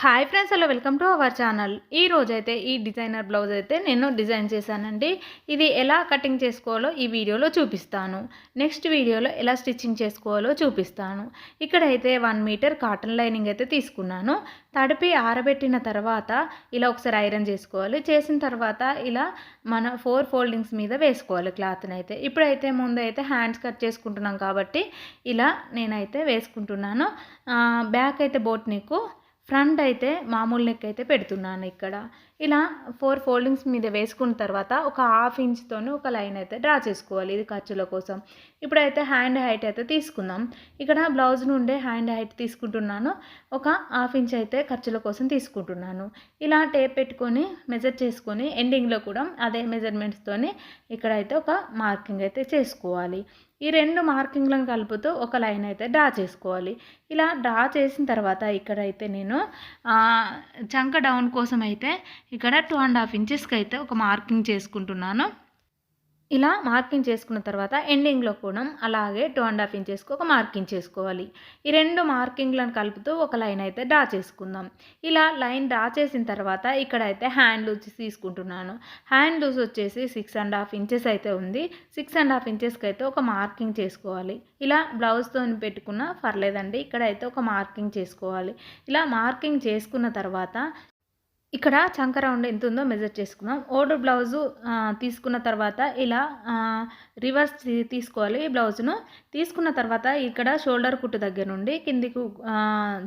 Hi friends hello welcome to our channel ఈ రోజైతే ఈ డిజైనర్ బ్లౌజ్ అయితే నేను డిజైన్ చేశానండి. ఇది ఎలా కటింగ్ చేసుకోవాలో ఈ వీడియోలో చూపిస్తాను. నెక్స్ట్ వీడియోలో ఎలా స్టిచ్చింగ్ చేసుకోవాలో చూపిస్తాను. ఇక్కడైతే వన్ మీటర్ కాటన్ లైనింగ్ అయితే తీసుకున్నాను. తడిపి ఆరబెట్టిన తర్వాత ఇలా ఒకసారి ఐరన్ చేసుకోవాలి. చేసిన తర్వాత ఇలా మన ఫోర్ ఫోల్డింగ్స్ మీద వేసుకోవాలి క్లాత్ని అయితే. ఇప్పుడైతే ముందు అయితే హ్యాండ్స్ కట్ చేసుకుంటున్నాం కాబట్టి ఇలా నేనైతే వేసుకుంటున్నాను. బ్యాక్ అయితే బోట్ నీకు ఫ్రంట్ అయితే మామూలు నెక్ అయితే పెడుతున్నాను ఇక్కడ. ఇలా ఫోర్ ఫోల్డింగ్స్ మీద వేసుకున్న తర్వాత ఒక హాఫ్ ఇంచ్తోనే ఒక లైన్ అయితే డ్రా చేసుకోవాలి ఇది ఖర్చుల కోసం. ఇప్పుడైతే హ్యాండ్ హైట్ అయితే తీసుకుందాం. ఇక్కడ బ్లౌజ్ నుండే హ్యాండ్ హైట్ తీసుకుంటున్నాను. ఒక హాఫ్ ఇంచ్ అయితే ఖర్చుల కోసం తీసుకుంటున్నాను. ఇలా టేప్ పెట్టుకొని మెజర్ చేసుకొని ఎండింగ్లో కూడా అదే మెజర్మెంట్స్తోని ఇక్కడైతే ఒక మార్కింగ్ అయితే చేసుకోవాలి. ఈ రెండు మార్కింగ్లను కలుపుతూ ఒక లైన్ అయితే డ్రా చేసుకోవాలి. ఇలా డ్రా చేసిన తర్వాత ఇక్కడైతే నేను చంక డౌన్ కోసం అయితే ఇక్కడ టూ అండ్ హాఫ్ ఇంచెస్కి అయితే ఒక మార్కింగ్ చేసుకుంటున్నాను. ఇలా మార్కింగ్ చేసుకున్న తర్వాత ఎండింగ్లో కూడా అలాగే టూ అండ్ హాఫ్ ఇంచెస్కి ఒక మార్కింగ్ చేసుకోవాలి. ఈ రెండు మార్కింగ్లను కలుపుతూ ఒక లైన్ అయితే డ్రా చేసుకుందాం. ఇలా లైన్ డ్రా చేసిన తర్వాత ఇక్కడైతే హ్యాండ్ లూజ్ తీసుకుంటున్నాను. హ్యాండ్ లూజ్ వచ్చేసి సిక్స్ అండ్ హాఫ్ ఇంచెస్ అయితే ఉంది. సిక్స్ అండ్ హాఫ్ ఇంచెస్కి అయితే ఒక మార్కింగ్ చేసుకోవాలి. ఇలా బ్లౌజ్తో పెట్టుకున్న పర్లేదండి ఇక్కడైతే ఒక మార్కింగ్ చేసుకోవాలి. ఇలా మార్కింగ్ చేసుకున్న తర్వాత ఇక్కడ చంక రౌండ్ ఎంత ఉందో మెజర్ చేసుకుందాం ఓల్డర్ బ్లౌజు తీసుకున్న తర్వాత ఇలా రివర్స్ తీసుకోవాలి. ఈ బ్లౌజ్ను తీసుకున్న తర్వాత ఇక్కడ షోల్డర్ కుట్టు దగ్గర నుండి కిందికి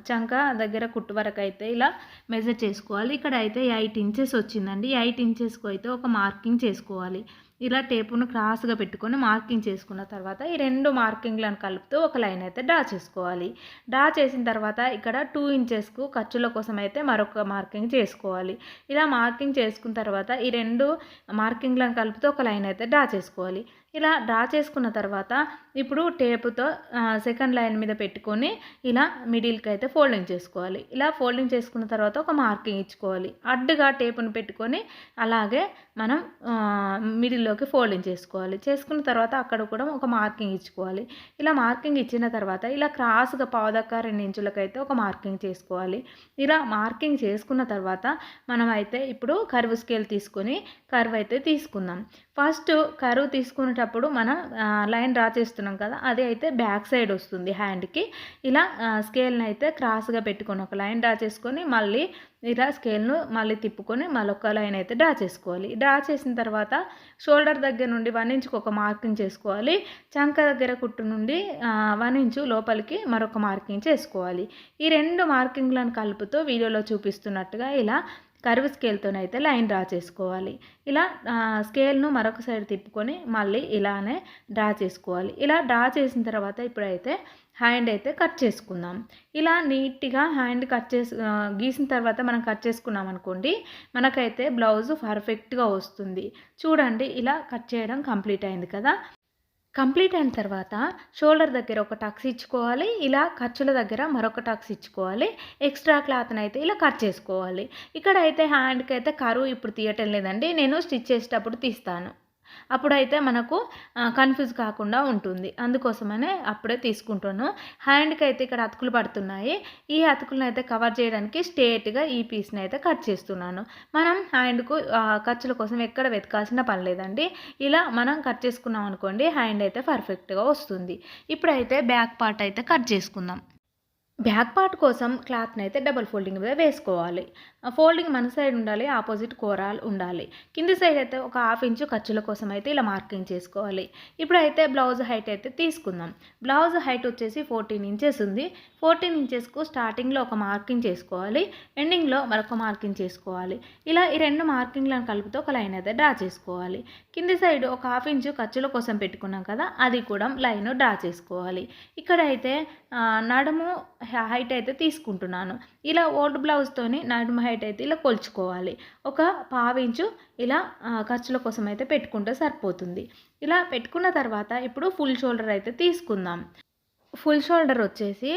చంక దగ్గర కుట్టు వరకు అయితే ఇలా మెజర్ చేసుకోవాలి. ఇక్కడ అయితే ఎయిట్ ఇంచెస్ వచ్చిందండి ఎయిట్ ఇంచెస్కు అయితే ఒక మార్కింగ్ చేసుకోవాలి. ఇలా టేపును క్రాస్గా పెట్టుకొని మార్కింగ్ చేసుకున్న తర్వాత ఈ రెండు మార్కింగ్లను కలుపుతూ ఒక లైన్ అయితే డ్రా చేసుకోవాలి. డ్రా చేసిన తర్వాత ఇక్కడ టూ ఇంచెస్కు ఖర్చుల కోసం అయితే మరొక మార్కింగ్ చేసుకోవాలి. ఇలా మార్కింగ్ చేసుకున్న తర్వాత ఈ రెండు మార్కింగ్లను కలుపుతూ ఒక లైన్ అయితే డ్రా చేసుకోవాలి. ఇలా డ్రా చేసుకున్న తర్వాత ఇప్పుడు టేపుతో సెకండ్ లైన్ మీద పెట్టుకొని ఇలా మిడిల్కి అయితే ఫోల్డింగ్ చేసుకోవాలి. ఇలా ఫోల్డింగ్ చేసుకున్న తర్వాత ఒక మార్కింగ్ ఇచ్చుకోవాలి. అడ్డుగా టేపును పెట్టుకొని అలాగే మనం మిడిల్లోకి ఫోల్డింగ్ చేసుకోవాలి. చేసుకున్న తర్వాత అక్కడ కూడా ఒక మార్కింగ్ ఇచ్చుకోవాలి. ఇలా మార్కింగ్ ఇచ్చిన తర్వాత ఇలా క్రాస్గా పావుదక్క రెండు ఇంచులకైతే ఒక మార్కింగ్ చేసుకోవాలి. ఇలా మార్కింగ్ చేసుకున్న తర్వాత మనం అయితే ఇప్పుడు కరువు స్కేల్ తీసుకొని కరువు అయితే తీసుకుందాం. ఫస్ట్ కరువు తీసుకున్న తీసుకునేటప్పుడు మనం లైన్ డ్రా చేస్తున్నాం కదా అది అయితే బ్యాక్ సైడ్ వస్తుంది హ్యాండ్కి ఇలా స్కేల్ని అయితే క్రాస్గా పెట్టుకొని ఒక లైన్ డ్రా చేసుకొని మళ్ళీ ఇలా స్కేల్ను మళ్ళీ తిప్పుకొని మళ్ళీ ఒక లైన్ అయితే డ్రా చేసుకోవాలి. డ్రా చేసిన తర్వాత షోల్డర్ దగ్గర నుండి వన్ ఇంచుకు ఒక మార్కింగ్ చేసుకోవాలి. చంక దగ్గర కుట్టు నుండి వన్ ఇంచు లోపలికి మరొక మార్కింగ్ చేసుకోవాలి. ఈ రెండు మార్కింగ్లను కలుపుతూ వీడియోలో చూపిస్తున్నట్టుగా ఇలా కర్వ్ స్కేల్తోనైతే లైన్ డ్రా చేసుకోవాలి. ఇలా స్కేల్ను మరొక సైడ్ తిప్పుకొని మళ్ళీ ఇలానే డ్రా చేసుకోవాలి. ఇలా డ్రా చేసిన తర్వాత ఇప్పుడైతే హ్యాండ్ అయితే కట్ చేసుకుందాం. ఇలా నీట్గా హ్యాండ్ కట్ చేసి గీసిన తర్వాత మనం కట్ చేసుకున్నాం అనుకోండి మనకైతే బ్లౌజ్ పర్ఫెక్ట్గా వస్తుంది. చూడండి ఇలా కట్ చేయడం కంప్లీట్ అయింది కదా. కంప్లీట్ అయిన తర్వాత షోల్డర్ దగ్గర ఒక టక్స్ ఇచ్చుకోవాలి ఇలా ఖర్చుల దగ్గర మరొక టక్స్ ఇచ్చుకోవాలి ఎక్స్ట్రా క్లాత్ని అయితే ఇలా కట్ చేసుకోవాలి. ఇక్కడ అయితే హ్యాండ్కి అయితే కరువు ఇప్పుడు తీయటం లేదండి నేను స్టిచ్ చేసేటప్పుడు తీస్తాను. అప్పుడైతే మనకు కన్ఫ్యూజ్ కాకుండా ఉంటుంది. అందుకోసమనే అప్పుడే తీసుకుంటాను. హ్యాండ్కి అయితే ఇక్కడ అతుకులు పడుతున్నాయి. ఈ అతుకులను అయితే కవర్ చేయడానికి స్ట్రేట్గా ఈ పీస్ని అయితే కట్ చేస్తున్నాను. మనం హ్యాండ్కు ఖర్చుల కోసం ఎక్కడ వెతకాల్సిన పని లేదండి. ఇలా మనం కట్ చేసుకున్నాం అనుకోండి హ్యాండ్ అయితే పర్ఫెక్ట్గా వస్తుంది. ఇప్పుడైతే బ్యాక్ పార్ట్ అయితే కట్ చేసుకుందాం. బ్యాక్ పార్ట్ కోసం క్లాత్ని అయితే డబల్ ఫోల్డింగ్ మీద వేసుకోవాలి. ఫోల్డింగ్ మన సైడ్ ఉండాలి ఆపోజిట్ కోరాల్ ఉండాలి. కింది సైడ్ అయితే ఒక హాఫ్ ఇంచు ఖర్చుల కోసం అయితే ఇలా మార్కింగ్ చేసుకోవాలి. ఇప్పుడైతే బ్లౌజ్ హైట్ అయితే తీసుకుందాం. బ్లౌజ్ హైట్ వచ్చేసి ఫోర్టీన్ ఇంచెస్ ఉంది. ఫోర్టీన్ ఇంచెస్కు స్టార్టింగ్లో ఒక మార్కింగ్ చేసుకోవాలి. ఎండింగ్లో మరొక మార్కింగ్ చేసుకోవాలి. ఇలా ఈ రెండు మార్కింగ్లను కలుపుతూ ఒక లైన్ అయితే డ్రా చేసుకోవాలి. కింది సైడ్ ఒక హాఫ్ ఇంచు ఖర్చుల కోసం పెట్టుకున్నాం కదా అది కూడా లైన్ డ్రా చేసుకోవాలి. ఇక్కడ అయితే నడుము హైట్ అయితే తీసుకుంటున్నాను. ఇలా ఓల్డ్ బ్లౌజ్తోని నడుము హైట్ అయితే ఇలా కొలుచుకోవాలి. ఒక పావించు ఇలా ఖర్చుల కోసం అయితే పెట్టుకుంటే సరిపోతుంది. ఇలా పెట్టుకున్న తర్వాత ఇప్పుడు ఫుల్ షోల్డర్ అయితే తీసుకుందాం. ఫుల్ షోల్డర్ వచ్చేసి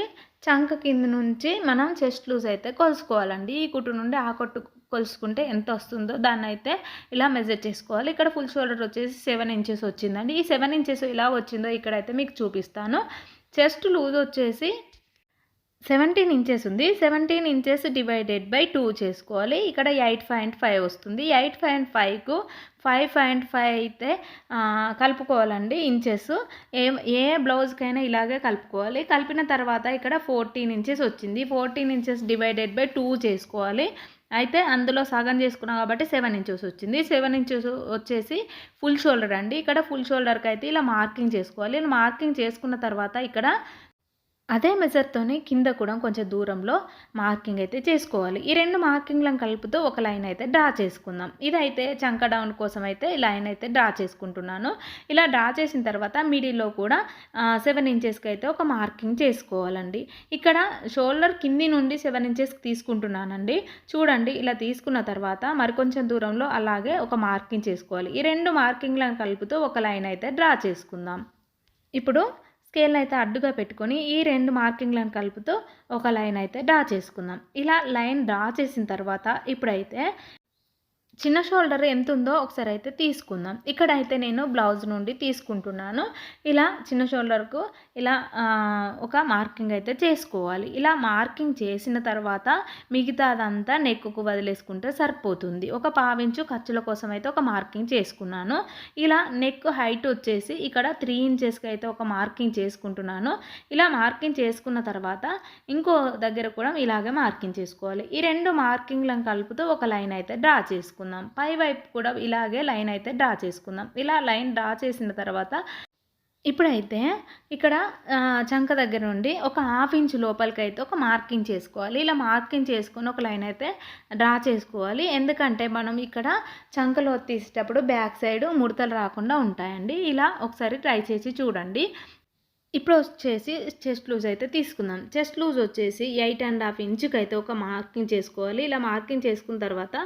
చంక కింద నుంచి మనం చెస్ట్ లూజ్ అయితే కొలుసుకోవాలండి ఈ కుట్టు నుండి ఆ కొట్టు కొలుసుకుంటే ఎంత వస్తుందో దాన్ని అయితే ఇలా మెజర్ చేసుకోవాలి. ఇక్కడ ఫుల్ షోల్డర్ వచ్చేసి సెవెన్ ఇంచెస్ వచ్చిందండి. ఈ సెవెన్ ఇంచెస్ ఇలా వచ్చిందో ఇక్కడైతే మీకు చూపిస్తాను. చెస్ట్ లూజ్ వచ్చేసి సెవెంటీన్ ఇంచెస్ ఉంది. Seventeen inches divided by two చేసుకోవాలి. ఇక్కడ ఎయిట్ పాయింట్ ఫైవ్ వస్తుంది. ఎయిట్ పాయింట్ ఫైవ్కు ఫైవ్ పాయింట్ ఫైవ్ అయితే కలుపుకోవాలండి ఇంచెస్. ఏ ఏ బ్లౌజ్కైనా ఇలాగే కలుపుకోవాలి. కలిపిన తర్వాత ఇక్కడ ఫోర్టీన్ ఇంచెస్ వచ్చింది. Fourteen inches divided by two చేసుకోవాలి. అయితే అందులో సగం చేసుకున్నాం కాబట్టి సెవెన్ ఇంచెస్ వచ్చింది. సెవెన్ ఇంచెస్ వచ్చేసి ఫుల్ షోల్డర్ అండి. ఇక్కడ ఫుల్ షోల్డర్కి అయితే ఇలా మార్కింగ్ చేసుకోవాలి. ఇలా మార్కింగ్ చేసుకున్న తర్వాత ఇక్కడ అదే మెజర్తోనే కింద కూడా కొంచెం దూరంలో మార్కింగ్ అయితే చేసుకోవాలి. ఈ రెండు మార్కింగ్లను కలుపుతూ ఒక లైన్ అయితే డ్రా చేసుకుందాం. ఇదైతే చంక డౌన్ కోసం అయితే లైన్ అయితే డ్రా చేసుకుంటున్నాను. ఇలా డ్రా చేసిన తర్వాత మిడిల్లో కూడా సెవెన్ ఇంచెస్కి అయితే ఒక మార్కింగ్ చేసుకోవాలండి. ఇక్కడ షోల్డర్ కింది నుండి సెవెన్ ఇంచెస్కి తీసుకుంటున్నానండి. చూడండి ఇలా తీసుకున్న తర్వాత మరికొంచెం దూరంలో అలాగే ఒక మార్కింగ్ చేసుకోవాలి. ఈ రెండు మార్కింగ్లను కలుపుతూ ఒక లైన్ అయితే డ్రా చేసుకుందాం. ఇప్పుడు స్కేల్ అయితే అడ్డుగా పెట్టుకొని ఈ రెండు మార్కింగ్లను కలుపుతూ ఒక లైన్ అయితే డ్రా చేసుకుందాం. ఇలా లైన్ డ్రా చేసిన తర్వాత ఇప్పుడైతే చిన్న షోల్డర్ ఎంత ఉందో ఒకసారి అయితే తీసుకుందాం. ఇక్కడ అయితే నేను బ్లౌజ్ నుండి తీసుకుంటున్నాను. ఇలా చిన్న షోల్డర్కు ఇలా ఒక మార్కింగ్ అయితే చేసుకోవాలి. ఇలా మార్కింగ్ చేసిన తర్వాత మిగతాదంతా నెక్కుకు వదిలేసుకుంటే సరిపోతుంది. ఒక పావించు ఖర్చుల కోసం అయితే ఒక మార్కింగ్ చేసుకున్నాను. ఇలా నెక్ హైట్ వచ్చేసి ఇక్కడ త్రీ ఇంచెస్కి అయితే ఒక మార్కింగ్ చేసుకుంటున్నాను. ఇలా మార్కింగ్ చేసుకున్న తర్వాత ఇంకో దగ్గర కూడా ఇలాగే మార్కింగ్ చేసుకోవాలి. ఈ రెండు మార్కింగ్లను కలుపుతూ ఒక లైన్ అయితే డ్రా చేసుకుందాం. పై వైపు కూడా ఇలాగే లైన్ అయితే డ్రా చేసుకుందాం. ఇలా లైన్ డ్రా చేసిన తర్వాత ఇప్పుడైతే ఇక్కడ చంక దగ్గర నుండి ఒక హాఫ్ ఇంచ్ లోపలికి అయితే ఒక మార్కింగ్ చేసుకోవాలి. ఇలా మార్కింగ్ చేసుకుని ఒక లైన్ అయితే డ్రా చేసుకోవాలి. ఎందుకంటే మనం ఇక్కడ చంకలో తీసేటప్పుడు బ్యాక్ సైడ్ ముడతలు రాకుండా ఉంటాయండి. ఇలా ఒకసారి ట్రై చేసి చూడండి. ఇప్పుడు వచ్చేసి చెస్ట్ లూజ్ అయితే తీసుకుందాం. చెస్ట్ లూజ్ వచ్చేసి ఎయిట్ అండ్ హాఫ్ ఇంచుకి అయితే ఒక మార్కింగ్ చేసుకోవాలి. ఇలా మార్కింగ్ చేసుకున్న తర్వాత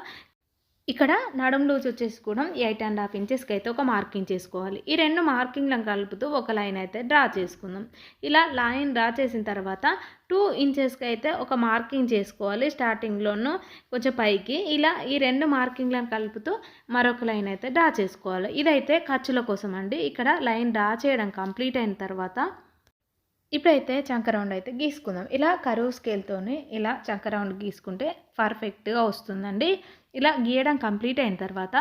ఇక్కడ నడుం లూజ్ వచ్చేసి కూడా ఎయిట్ అండ్ హాఫ్ ఇంచెస్కి అయితే ఒక మార్కింగ్ చేసుకోవాలి ఈ రెండు మార్కింగ్లను కలుపుతూ ఒక లైన్ అయితే డ్రా చేసుకుందాం. ఇలా లైన్ డ్రా చేసిన తర్వాత టూ ఇంచెస్కి అయితే ఒక మార్కింగ్ చేసుకోవాలి స్టార్టింగ్లోనూ కొంచెం పైకి. ఇలా ఈ రెండు మార్కింగ్లను కలుపుతూ మరొక లైన్ అయితే డ్రా చేసుకోవాలి. ఇదైతే ఖర్చుల కోసం అండి ఇక్కడ లైన్ డ్రా చేయడం కంప్లీట్ అయిన తర్వాత ఇప్పుడైతే చంక రౌండ్ అయితే గీసుకుందాం. ఇలా కరువు స్కేల్తోనే ఇలా చంక రౌండ్ గీసుకుంటే పర్ఫెక్ట్గా వస్తుందండి. ఇలా గీయడం కంప్లీట్ అయిన తర్వాత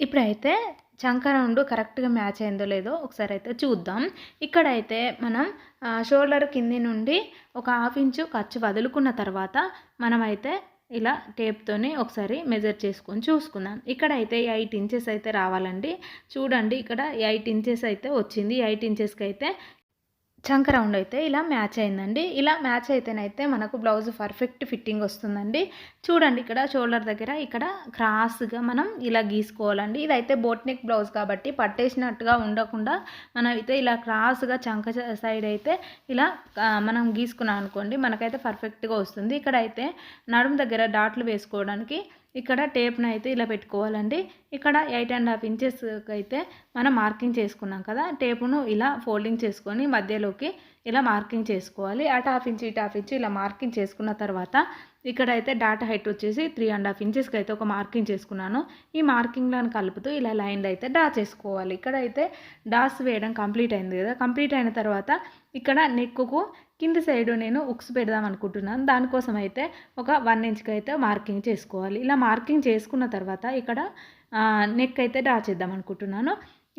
ఇప్పుడైతే చంక రౌండ్ కరెక్ట్గా మ్యాచ్ అయిందో లేదో ఒకసారి అయితే చూద్దాం. ఇక్కడైతే మనం షోల్డర్ కింది నుండి ఒక హాఫ్ ఇంచు ఖర్చు వదులుకున్న తర్వాత మనమైతే ఇలా టేప్తోని ఒకసారి మెజర్ చేసుకొని చూసుకుందాం. ఇక్కడైతే ఎయిట్ ఇంచెస్ అయితే రావాలండి. చూడండి ఇక్కడ ఎయిట్ ఇంచెస్ అయితే వచ్చింది. ఎయిట్ ఇంచెస్కి అయితే చంక రౌండ్ అయితే ఇలా మ్యాచ్ అయిందండి. ఇలా మ్యాచ్ అయితేనైతే మనకు బ్లౌజ్ పర్ఫెక్ట్ ఫిట్టింగ్ వస్తుందండి. చూడండి ఇక్కడ షోల్డర్ దగ్గర ఇక్కడ క్రాస్గా మనం ఇలా గీసుకోవాలండి. ఇదైతే బోట్ నెక్ బ్లౌజ్ కాబట్టి పట్టేసినట్టుగా ఉండకుండా మనం అయితే ఇలా క్రాస్గా చంక సైడ్ అయితే ఇలా మనం గీసుకున్నాం అనుకోండి మనకైతే పర్ఫెక్ట్గా వస్తుంది. ఇక్కడ అయితే నడుము దగ్గర డాట్లు వేసుకోవడానికి ఇక్కడ టేప్ను అయితే ఇలా పెట్టుకోవాలండి. ఇక్కడ ఎయిట్ అండ్ హాఫ్ ఇంచెస్ అయితే మనం మార్కింగ్ చేసుకున్నాం కదా టేపును ఇలా ఫోల్డింగ్ చేసుకొని మధ్యలోకి ఇలా మార్కింగ్ చేసుకోవాలి. అటు హాఫ్ ఇంచ్ ఇటు హాఫ్ ఇంచ్ ఇలా మార్కింగ్ చేసుకున్న తర్వాత ఇక్కడ అయితే డాటా హైట్ వచ్చేసి త్రీ అండ్ హాఫ్ ఇంచెస్కి అయితే ఒక మార్కింగ్ చేసుకున్నాను. ఈ మార్కింగ్లను కలుపుతూ ఇలా లైన్లు అయితే డ్రా చేసుకోవాలి. ఇక్కడ అయితే డాస్ వేయడం కంప్లీట్ అయింది కదా కంప్లీట్ అయిన తర్వాత ఇక్కడ నెక్కుకు కింది సైడ్ నేను ఉక్స్ పెడదాం అనుకుంటున్నాను. దానికోసం అయితే ఒక వన్ ఇంచ్కి అయితే మార్కింగ్ చేసుకోవాలి. ఇలా మార్కింగ్ చేసుకున్న తర్వాత ఇక్కడ నెక్ అయితే డ్రా చేద్దాం అనుకుంటున్నాను.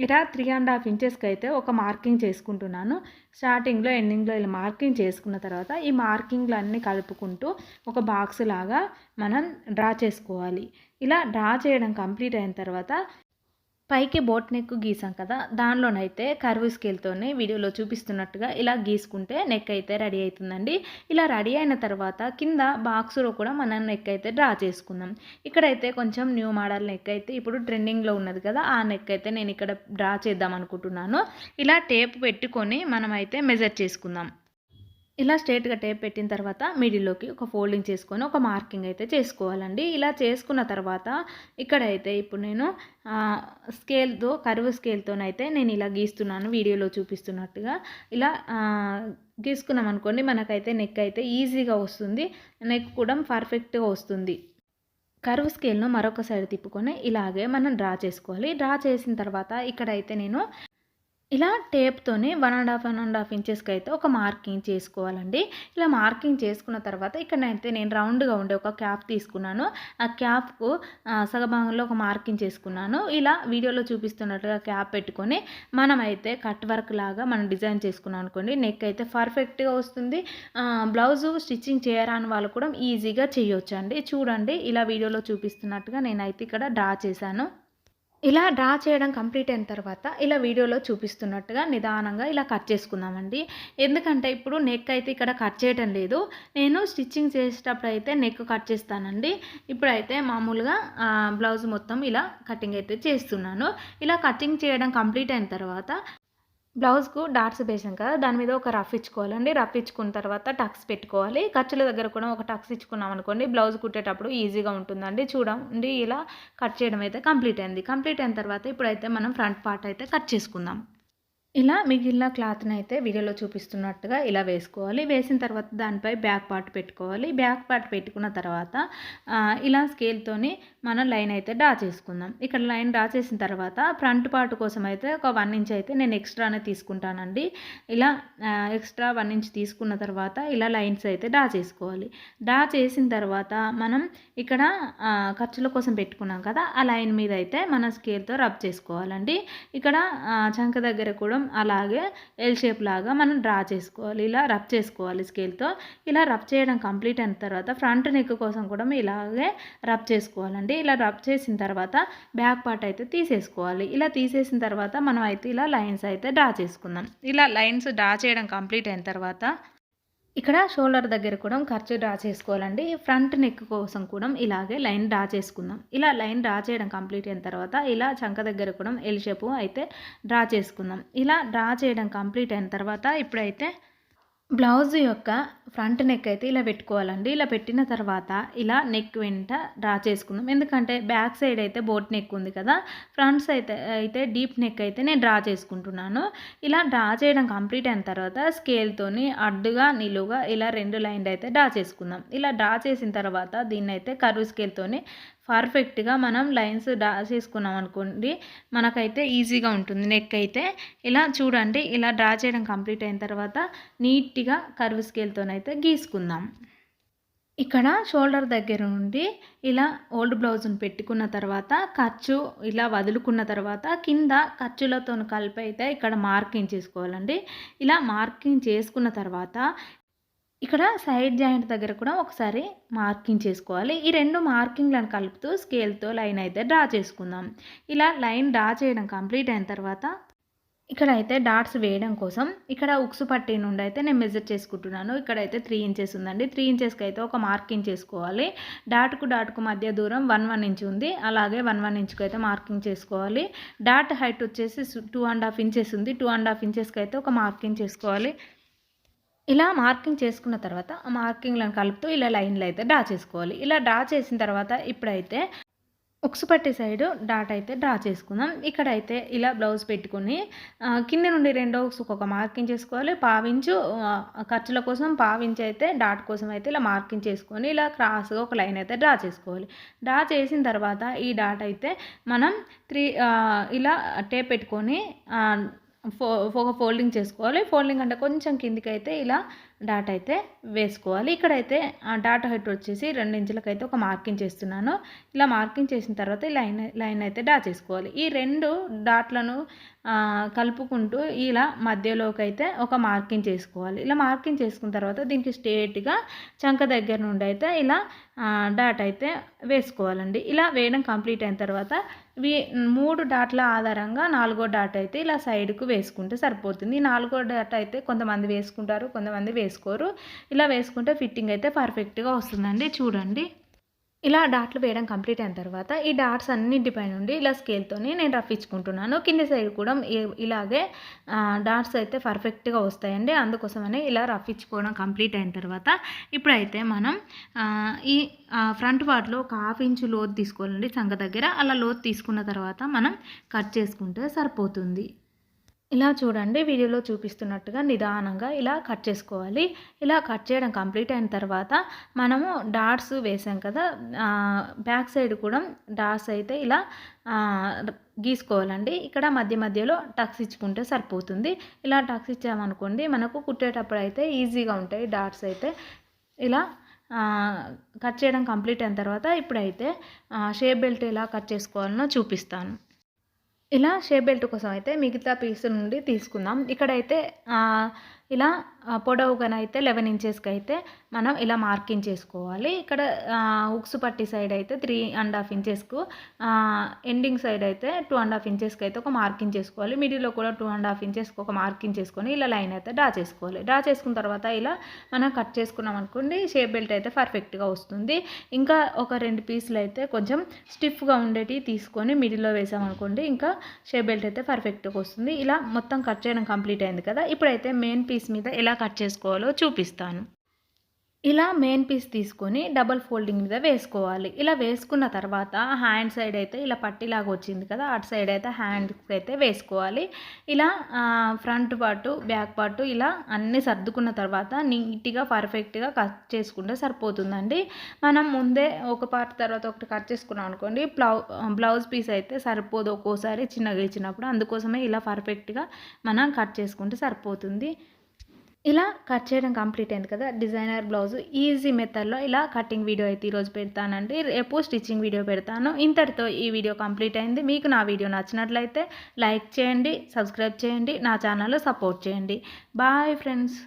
ఇలా త్రీ అండ్ హాఫ్ ఇంచెస్కి అయితే ఒక మార్కింగ్ చేసుకుంటున్నాను. స్టార్టింగ్లో ఎండింగ్లో ఇలా మార్కింగ్ చేసుకున్న తర్వాత ఈ మార్కింగ్లు అన్నీ కలుపుకుంటూ ఒక బాక్స్ లాగా మనం డ్రా చేసుకోవాలి. ఇలా డ్రా చేయడం కంప్లీట్ అయిన తర్వాత పైకి బోట్ నెక్ గీసాం కదా దానిలోనైతే కర్వ్ స్కేల్తోనే వీడియోలో చూపిస్తున్నట్టుగా ఇలా గీసుకుంటే నెక్ అయితే రెడీ అవుతుందండి ఇలా రెడీ అయిన తర్వాత కింద బాక్స్లో కూడా మనం నెక్ అయితే డ్రా చేసుకుందాం. ఇక్కడైతే కొంచెం న్యూ మోడల్ నెక్ అయితే ఇప్పుడు ట్రెండింగ్లో ఉన్నది కదా ఆ నెక్ అయితే నేను ఇక్కడ డ్రా చేద్దాం అనుకుంటున్నాను. ఇలా టేప్ పెట్టుకొని మనం అయితే మెజర్ చేసుకుందాం. ఇలా స్ట్రేట్గా టేప్ పెట్టిన తర్వాత మిడిల్లోకి ఒక ఫోల్డింగ్ చేసుకొని ఒక మార్కింగ్ అయితే చేసుకోవాలండి. ఇలా చేసుకున్న తర్వాత ఇక్కడైతే ఇప్పుడు నేను స్కేల్తో కరువు స్కేల్తోనైతే నేను ఇలా గీస్తున్నాను వీడియోలో చూపిస్తున్నట్టుగా. ఇలా గీసుకున్నాం అనుకోండి మనకైతే నెక్ అయితే ఈజీగా వస్తుంది. నెక్ కూడా పర్ఫెక్ట్గా వస్తుంది. కరువు స్కేల్ను మరొక సైడ్ తిప్పుకొని ఇలాగే మనం డ్రా చేసుకోవాలి. డ్రా చేసిన తర్వాత ఇక్కడైతే నేను ఇలా టేప్తోనే one and half one and half ఇంచెస్కి అయితే ఒక మార్కింగ్ చేసుకోవాలండి. ఇలా మార్కింగ్ చేసుకున్న తర్వాత ఇక్కడైతే నేను రౌండ్గా ఉండే ఒక క్యాప్ తీసుకున్నాను. ఆ క్యాప్కు సగభాగంలో ఒక మార్కింగ్ చేసుకున్నాను. ఇలా వీడియోలో చూపిస్తున్నట్టుగా క్యాప్ పెట్టుకొని మనమైతే కట్ వర్క్ లాగా మనం డిజైన్ చేసుకున్నాం అనుకోండి నెక్ అయితే పర్ఫెక్ట్గా వస్తుంది. బ్లౌజు స్టిచ్చింగ్ చేయరాని వాళ్ళు కూడా ఈజీగా చేయొచ్చండి. చూడండి ఇలా వీడియోలో చూపిస్తున్నట్టుగా నేనైతే ఇక్కడ డ్రా చేశాను. ఇలా డ్రా చేయడం కంప్లీట్ అయిన తర్వాత ఇలా వీడియోలో చూపిస్తున్నట్టుగా నిదానంగా ఇలా కట్ చేసుకుందామండి. ఎందుకంటే ఇప్పుడు నెక్ అయితే ఇక్కడ కట్ చేయడం లేదు. నేను స్టిచ్చింగ్ చేసేటప్పుడు అయితే నెక్ కట్ చేస్తానండి. ఇప్పుడైతే మామూలుగా బ్లౌజ్ మొత్తం ఇలా కటింగ్ అయితే చేస్తున్నాను. ఇలా కటింగ్ చేయడం కంప్లీట్ అయిన తర్వాత బ్లౌజ్కు డాట్స్ వేసాం కదా దాని మీద ఒక రఫ్ ఇచ్చుకోవాలండి. రఫ్ ఇచ్చుకున్న తర్వాత టక్స్ పెట్టుకోవాలి. ఖర్చుల దగ్గర కూడా ఒక టక్స్ ఇచ్చుకున్నాం అనుకోండి బ్లౌజ్ కుట్టేటప్పుడు ఈజీగా ఉంటుందండి. చూడండి ఇలా కట్ చేయడం అయితే కంప్లీట్ అయింది. కంప్లీట్ అయిన తర్వాత ఇప్పుడైతే మనం ఫ్రంట్ పార్ట్ అయితే కట్ చేసుకుందాం. ఇలా మిగిలిన క్లాత్ని అయితే వీడియోలో చూపిస్తున్నట్టుగా ఇలా వేసుకోవాలి. వేసిన తర్వాత దానిపై బ్యాక్ పార్ట్ పెట్టుకోవాలి. బ్యాక్ పార్ట్ పెట్టుకున్న తర్వాత ఇలా స్కేల్తోని మనం లైన్ అయితే డ్రా చేసుకుందాం. ఇక్కడ లైన్ డ్రా చేసిన తర్వాత ఫ్రంట్ పార్ట్ కోసం అయితే ఒక వన్ ఇంచ్ అయితే నేను ఎక్స్ట్రానే తీసుకుంటానండి. ఇలా ఎక్స్ట్రా వన్ ఇంచ్ తీసుకున్న తర్వాత ఇలా లైన్స్ అయితే డ్రా చేసుకోవాలి. డ్రా చేసిన తర్వాత మనం ఇక్కడ ఖర్చుల కోసం పెట్టుకున్నాం కదా ఆ లైన్ మీద అయితే మన స్కేల్తో రబ్ చేసుకోవాలండి. ఇక్కడ చంక దగ్గర కూడా అలాగే ఎల్ షేప్ లాగా మనం డ్రా చేసుకోవాలి. ఇలా రబ్ చేసుకోవాలి స్కేల్తో ఇలా రబ్ చేయడం కంప్లీట్ అయిన తర్వాత ఫ్రంట్ నెక్ కోసం కూడా ఇలాగే రబ్ చేసుకోవాలండి. ఇలా రబ్ చేసిన తర్వాత బ్యాక్ పార్ట్ అయితే తీసేసుకోవాలి. ఇలా తీసేసిన తర్వాత మనం అయితే ఇలా లైన్స్ అయితే డ్రా చేసుకుందాం. ఇలా లైన్స్ డ్రా చేయడం కంప్లీట్ అయిన తర్వాత ఇక్కడ షోల్డర్ దగ్గర కూడా ఖర్చు డ్రా చేసుకోవాలండి. ఫ్రంట్ నెక్ కోసం కూడా ఇలాగే లైన్ డ్రా చేసుకుందాం. ఇలా లైన్ డ్రా చేయడం కంప్లీట్ అయిన తర్వాత ఇలా చంక దగ్గర కూడా ఎల్ షేపు అయితే డ్రా చేసుకుందాం. ఇలా డ్రా చేయడం కంప్లీట్ అయిన తర్వాత ఇప్పుడైతే బ్లౌజ్ యొక్క ఫ్రంట్ నెక్ అయితే ఇలా పెట్టుకోవాలండి. ఇలా పెట్టిన తర్వాత ఇలా నెక్ వెంట డ్రా చేసుకుందాం. ఎందుకంటే బ్యాక్ సైడ్ అయితే బోట్ నెక్ ఉంది కదా ఫ్రంట్స్ అయితే అయితే డీప్ నెక్ అయితే నేను డ్రా చేసుకుంటున్నాను. ఇలా డ్రా చేయడం కంప్లీట్ అయిన తర్వాత స్కేల్తోని అడ్డుగా నిలువుగా ఇలా రెండు లైన్లు అయితే డ్రా చేసుకుందాం. ఇలా డ్రా చేసిన తర్వాత దీన్ని అయితే కరువు స్కేల్తోని పర్ఫెక్ట్గా మనం లైన్స్ డ్రా చేసుకున్నాం అనుకోండి మనకైతే ఈజీగా ఉంటుంది. నెక్ అయితే ఇలా చూడండి ఇలా డ్రా చేయడం కంప్లీట్ అయిన తర్వాత నీట్గా కర్వ్ స్కేల్తోనైతే గీసుకుందాం. ఇక్కడ షోల్డర్ దగ్గర నుండి ఇలా ఓల్డ్ బ్లౌజ్ని పెట్టుకున్న తర్వాత ఖర్చు ఇలా వదులుకున్న తర్వాత కింద ఖర్చులతో కలిపి అయితే ఇక్కడ మార్కింగ్ చేసుకోవాలండి. ఇలా మార్కింగ్ చేసుకున్న తర్వాత ఇక్కడ సైడ్ జాయింట్ దగ్గర కూడా ఒకసారి మార్కింగ్ చేసుకోవాలి. ఈ రెండు మార్కింగ్లను కలుపుతూ స్కేల్తో లైన్ అయితే డ్రా చేసుకుందాం. ఇలా లైన్ డ్రా చేయడం కంప్లీట్ అయిన తర్వాత ఇక్కడ అయితే డాట్స్ వేయడం కోసం ఇక్కడ ఉక్సు పట్టి నుండి అయితే నేను మెజర్ చేసుకుంటున్నాను. ఇక్కడైతే త్రీ ఇంచెస్ ఉందండి. త్రీ ఇంచెస్కి అయితే ఒక మార్కింగ్ చేసుకోవాలి. డాట్కు డాట్కు మధ్య దూరం వన్ వన్ ఇంచ్ ఉంది. అలాగే వన్ వన్ ఇంచ్కి అయితే మార్కింగ్ చేసుకోవాలి. డాట్ హైట్ వచ్చేసి టూ అండ్ హాఫ్ ఇంచెస్ ఉంది. టూ అండ్ హాఫ్ ఇంచెస్కి అయితే ఒక మార్కింగ్ చేసుకోవాలి. ఇలా మార్కింగ్ చేసుకున్న తర్వాత ఆ మార్కింగ్లను కలుపుతూ ఇలా లైన్లు అయితే డ్రా చేసుకోవాలి. ఇలా డ్రా చేసిన తర్వాత ఇప్పుడైతే ఉక్సుపట్టి సైడ్ డాట్ అయితే డ్రా చేసుకుందాం. ఇక్కడైతే ఇలా బ్లౌజ్ పెట్టుకుని కింద నుండి రెండో ఉక్సుకు ఒక మార్కింగ్ చేసుకోవాలి. పావించు ఖర్చుల కోసం పావించి అయితే డాట్ కోసం అయితే ఇలా మార్కింగ్ చేసుకొని ఇలా క్రాస్గా ఒక లైన్ అయితే డ్రా చేసుకోవాలి. డ్రా చేసిన తర్వాత ఈ డాట్ అయితే మనం త్రీ ఇలా టేప్ పెట్టుకొని ఫో ఒక ఫోల్డింగ్ చేసుకోవాలి. ఫోల్డింగ్ అంటే కొంచెం కిందికి అయితే ఇలా డాట్ అయితే వేసుకోవాలి. ఇక్కడైతే ఆ డాట్ హైట్ వచ్చేసి రెండు ఇంచులకు అయితే ఒక మార్కింగ్ చేస్తున్నాను. ఇలా మార్కింగ్ చేసిన తర్వాత ఈ లైన్ లైన్ అయితే డ్రా చేసుకోవాలి. ఈ రెండు డాట్లను కలుపుకుంటూ ఇలా మధ్యలోకి అయితే ఒక మార్కింగ్ చేసుకోవాలి. ఇలా మార్కింగ్ చేసుకున్న తర్వాత దీనికి స్ట్రేట్గా చంక దగ్గర నుండి అయితే ఇలా డాట్ అయితే వేసుకోవాలండి. ఇలా వేయడం కంప్లీట్ అయిన తర్వాత వీ మూడు డాట్ల ఆధారంగా నాలుగో డాట్ అయితే ఇలా సైడ్కు వేసుకుంటే సరిపోతుంది. నాలుగో డాట్ అయితే కొంతమంది వేసుకుంటారు కొంతమంది వేసుకోరు. ఇలా వేసుకుంటే ఫిట్టింగ్ అయితే పర్ఫెక్ట్గా వస్తుందండి. చూడండి. ఇలా డాట్లు వేయడం కంప్లీట్ అయిన తర్వాత ఈ డాట్స్ అన్నింటిపై నుండి ఇలా స్కేల్తోని నేను రఫించుకుంటున్నాను కింది సైడ్ కూడా ఇలాగే డాట్స్ అయితే పర్ఫెక్ట్గా వస్తాయండి. అందుకోసమని ఇలా రఫించుకోవడం కంప్లీట్ అయిన తర్వాత ఇప్పుడైతే మనం ఈ ఫ్రంట్ పార్ట్లో ఒక హాఫ్ ఇంచు లోతు తీసుకోవాలండి. సంగ దగ్గర. అలా లోతు తీసుకున్న తర్వాత మనం కట్ చేసుకుంటే సరిపోతుంది. ఇలా చూడండి వీడియోలో చూపిస్తున్నట్టుగా నిదానంగా ఇలా కట్ చేసుకోవాలి. ఇలా కట్ చేయడం కంప్లీట్ అయిన తర్వాత మనము డాట్స్ వేసాం కదా బ్యాక్ సైడ్ కూడా డాట్స్ అయితే ఇలా గీసుకోవాలండి. ఇక్కడ మధ్య మధ్యలో టక్స్ ఇచ్చుకుంటే సరిపోతుంది. ఇలా టక్స్ ఇచ్చామనుకోండి మనకు కుట్టేటప్పుడు అయితే ఈజీగా ఉంటాయి డాట్స్ అయితే. ఇలా కట్ చేయడం కంప్లీట్ అయిన తర్వాత ఇప్పుడైతే షేప్ బెల్ట్ ఎలా కట్ చేసుకోవాలనో చూపిస్తాను. ఇలా షేప్ బెల్ట్ కోసం అయితే మిగతా పీస్ నుండి తీసుకుందాం. ఇక్కడైతే ఇలా పొడవుగానైతే లెవెన్ ఇంచెస్కి అయితే మనం ఇలా మార్కింగ్ చేసుకోవాలి. ఇక్కడ ఉక్స్ పట్టి సైడ్ అయితే త్రీ అండ్ హాఫ్ ఇంచెస్కు ఎండింగ్ సైడ్ అయితే టూ అండ్ హాఫ్ ఇంచెస్కి అయితే ఒక మార్కింగ్ చేసుకోవాలి. మిడిల్లో కూడా టూ అండ్ హాఫ్ ఇంచెస్కి ఒక మార్కింగ్ చేసుకొని ఇలా లైన్ అయితే డ్రా చేసుకోవాలి. డ్రా చేసుకున్న తర్వాత ఇలా మనం కట్ చేసుకున్నాం అనుకోండి షేప్ బెల్ట్ అయితే పర్ఫెక్ట్గా వస్తుంది. ఇంకా ఒక రెండు పీసులు అయితే కొంచెం స్టిఫ్గా ఉండేటివి తీసుకొని మిడిల్లో వేసామనుకోండి ఇంకా షేప్ బెల్ట్ అయితే పర్ఫెక్ట్గా వస్తుంది. ఇలా మొత్తం కట్ చేయడం కంప్లీట్ అయింది కదా. ఇప్పుడైతే మెయిన్ పీస్ పీస్ మీద ఎలా కట్ చేసుకోవాలో చూపిస్తాను. ఇలా మెయిన్ పీస్ తీసుకొని డబల్ ఫోల్డింగ్ మీద వేసుకోవాలి. ఇలా వేసుకున్న తర్వాత హ్యాండ్ సైడ్ అయితే ఇలా పట్టిలాగా వచ్చింది కదా అటు సైడ్ అయితే హ్యాండ్కి అయితే వేసుకోవాలి. ఇలా ఫ్రంట్ పార్టు బ్యాక్ పార్టు ఇలా అన్నీ సర్దుకున్న తర్వాత నీట్గా పర్ఫెక్ట్గా కట్ చేసుకుంటే సరిపోతుందండి. మనం ముందే ఒక పార్ట్ తర్వాత ఒకటి కట్ చేసుకున్నాం అనుకోండి బ్లౌ బ్లౌజ్ పీస్ అయితే సరిపోదు ఒక్కోసారి చిన్నగా ఇచ్చినప్పుడు. అందుకోసమే ఇలా పర్ఫెక్ట్గా మనం కట్ చేసుకుంటే సరిపోతుంది. ఇలా కట్ చేయడం కంప్లీట్ అయింది కదా డిజైనర్ బ్లౌజ్. ఈజీ మెథడ్లో ఇలా కటింగ్ వీడియో అయితే ఈరోజు పెడతానండి. రేపు స్టిచ్చింగ్ వీడియో పెడతాను. ఇంతటితో ఈ వీడియో కంప్లీట్ అయింది. మీకు నా వీడియో నచ్చినట్లయితే లైక్ చేయండి సబ్స్క్రైబ్ చేయండి నా ఛానల్లో సపోర్ట్ చేయండి. Bye friends